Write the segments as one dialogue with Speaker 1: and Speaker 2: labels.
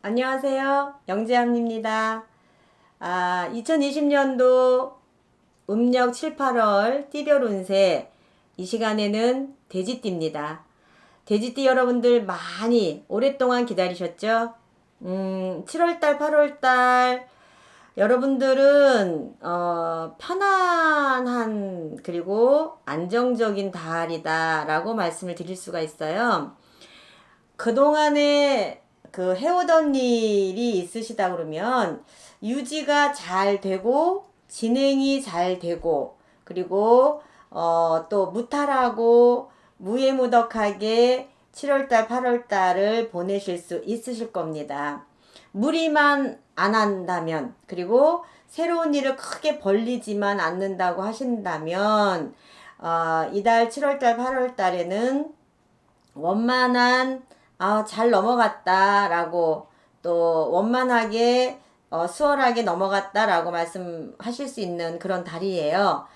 Speaker 1: 안녕하세요. 영재함입니다. 아, 2020년도 음력 7, 8월 띠별 운세 이 시간에는 돼지띠입니다. 돼지띠 여러분들 많이 오랫동안 기다리셨죠? 음, 7월달, 8월달 여러분들은 어, 편안한 그리고 안정적인 달이다라고 말씀을 드릴 수가 있어요. 그동안에 그 해오던 일이 있으시다 그러면 유지가 잘 되고 진행이 잘 되고 그리고 어, 또 무탈하고 무예무덕하게 7월달, 8월달을 보내실 수 있으실 겁니다. 무리만 안 한다면 그리고 새로운 일을 크게 벌리지만 않는다고 하신다면 어, 이달 7월달, 8월달에는 원만한 아, 잘 넘어갔다라고 또 원만하게 어, 수월하게 넘어갔다라고 말씀하실 수 있는 그런 달이에요.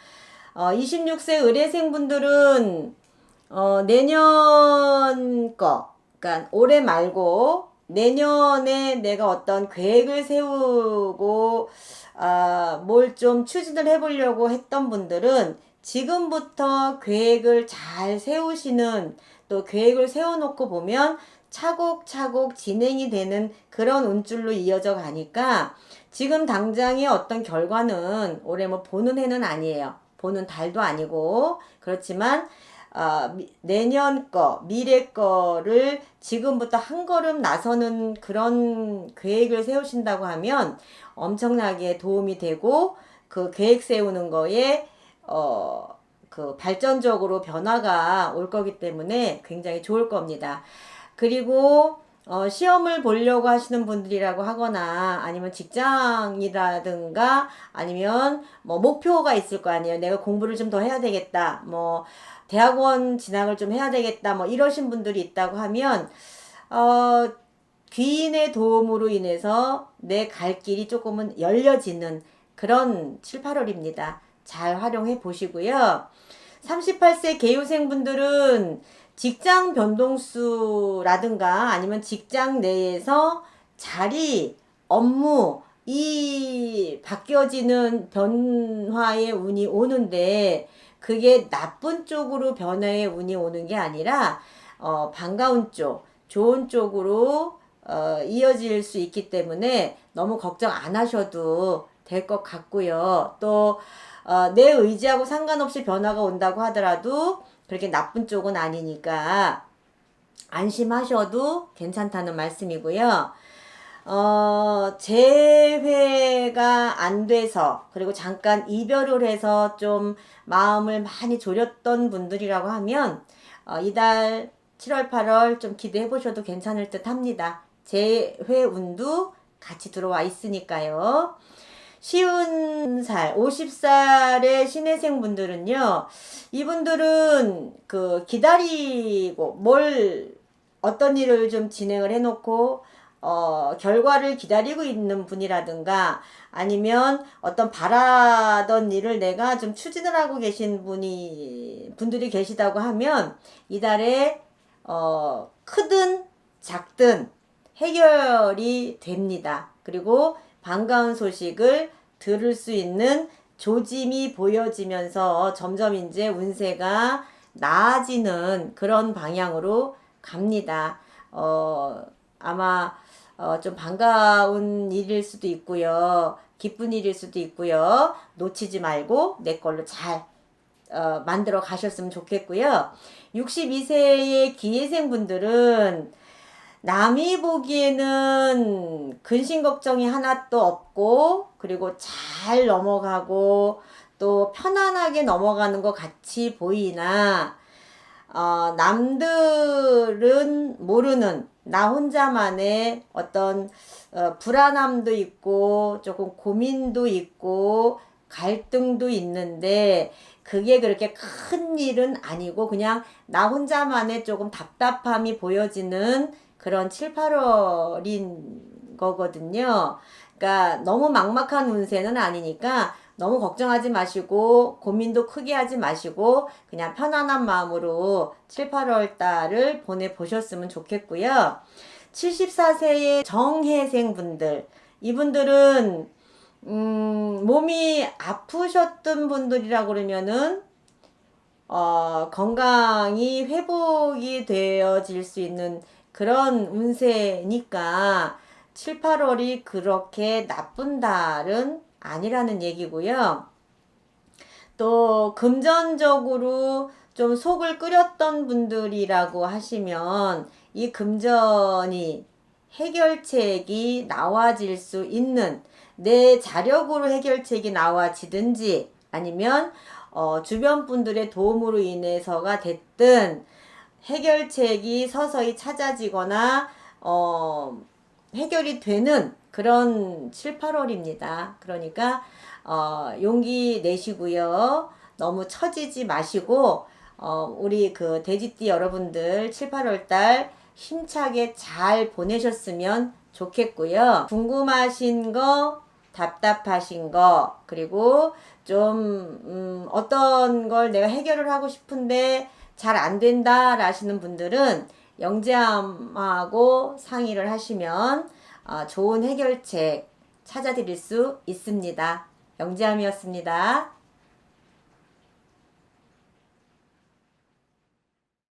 Speaker 1: 어, 26세 의뢰생 분들은 어, 내년 거, 그러니까 올해 말고 내년에 내가 어떤 계획을 세우고 아, 뭘 좀 추진을 해보려고 했던 분들은 지금부터 계획을 잘 세우시는 또 계획을 세워놓고 보면 차곡차곡 진행이 되는 그런 운줄로 이어져 가니까 지금 당장의 어떤 결과는 올해 뭐 보는 해는 아니에요. 보는 달도 아니고 그렇지만 어, 내년 거, 미래 거를 지금부터 한 걸음 나서는 그런 계획을 세우신다고 하면 엄청나게 도움이 되고 그 계획 세우는 거에 어, 그 발전적으로 변화가 올 거기 때문에 굉장히 좋을 겁니다. 그리고 어, 시험을 보려고 하시는 분들이라고 하거나 아니면 직장이라든가 아니면 뭐 목표가 있을 거 아니에요. 내가 공부를 좀 더 해야 되겠다. 뭐 대학원 진학을 좀 해야 되겠다. 뭐 이러신 분들이 있다고 하면 어, 귀인의 도움으로 인해서 내 갈 길이 조금은 열려지는 그런 7, 8월입니다. 잘 활용해 보시고요. 38세 개요생분들은 직장 변동수라든가 아니면 직장 내에서 자리, 업무, 이 바뀌어지는 변화의 운이 오는데 그게 나쁜 쪽으로 변화의 운이 오는 게 아니라 어, 반가운 쪽, 좋은 쪽으로 어, 이어질 수 있기 때문에 너무 걱정 안 하셔도 될 것 같고요. 또 어, 내 의지하고 상관없이 변화가 온다고 하더라도 그렇게 나쁜 쪽은 아니니까 안심하셔도 괜찮다는 말씀이고요. 어, 재회가 안 돼서, 그리고 잠깐 이별을 해서 좀 마음을 많이 졸였던 분들이라고 하면, 어, 이달 7월, 8월 좀 기대해 보셔도 괜찮을 듯 합니다. 재회 운도 같이 들어와 있으니까요. 쉬운 살, 50살의 신혜생 분들은요, 이분들은 그 기다리고 뭘 어떤 일을 좀 진행을 해놓고 어, 결과를 기다리고 있는 분이라든가 아니면 어떤 바라던 일을 내가 좀 추진을 하고 계신 분이 분들이 계시다고 하면 이달에 어, 크든 작든 해결이 됩니다. 그리고 반가운 소식을 들을 수 있는 조짐이 보여지면서 점점 이제 운세가 나아지는 그런 방향으로 갑니다. 어, 아마 어, 좀 반가운 일일 수도 있고요. 기쁜 일일 수도 있고요. 놓치지 말고 내 걸로 잘 어, 만들어 가셨으면 좋겠고요. 62세의 기회생 분들은 남이 보기에는 근심 걱정이 하나도 없고 그리고 잘 넘어가고 또 편안하게 넘어가는 것 같이 보이나 어, 남들은 모르는 나 혼자만의 어떤 어, 불안함도 있고 조금 고민도 있고 갈등도 있는데 그게 그렇게 큰 일은 아니고 그냥 나 혼자만의 조금 답답함이 보여지는 그런 7, 8월인 거거든요. 그러니까 너무 막막한 운세는 아니니까 너무 걱정하지 마시고 고민도 크게 하지 마시고 그냥 편안한 마음으로 7, 8월 달을 보내 보셨으면 좋겠고요. 74세의 정혜생 분들, 이분들은, 음, 몸이 아프셨던 분들이라 그러면은, 어, 건강이 회복이 되어질 수 있는 그런 운세니까 7, 8월이 그렇게 나쁜 달은 아니라는 얘기고요. 또 금전적으로 좀 속을 끓였던 분들이라고 하시면 이 금전이 해결책이 나와질 수 있는 내 자력으로 해결책이 나와지든지 아니면 어, 주변 분들의 도움으로 인해서가 됐든 해결책이 서서히 찾아지거나 어, 해결이 되는 그런 7, 8월입니다. 그러니까 어, 용기 내시고요. 너무 처지지 마시고 어, 우리 그 돼지띠 여러분들 7, 8월 달 힘차게 잘 보내셨으면 좋겠고요. 궁금하신 거, 답답하신 거, 그리고 좀, 음, 어떤 걸 내가 해결을 하고 싶은데 잘 안 된다 라시는 분들은 영재함하고 상의를 하시면 어, 좋은 해결책 찾아드릴 수 있습니다. 영재함이었습니다.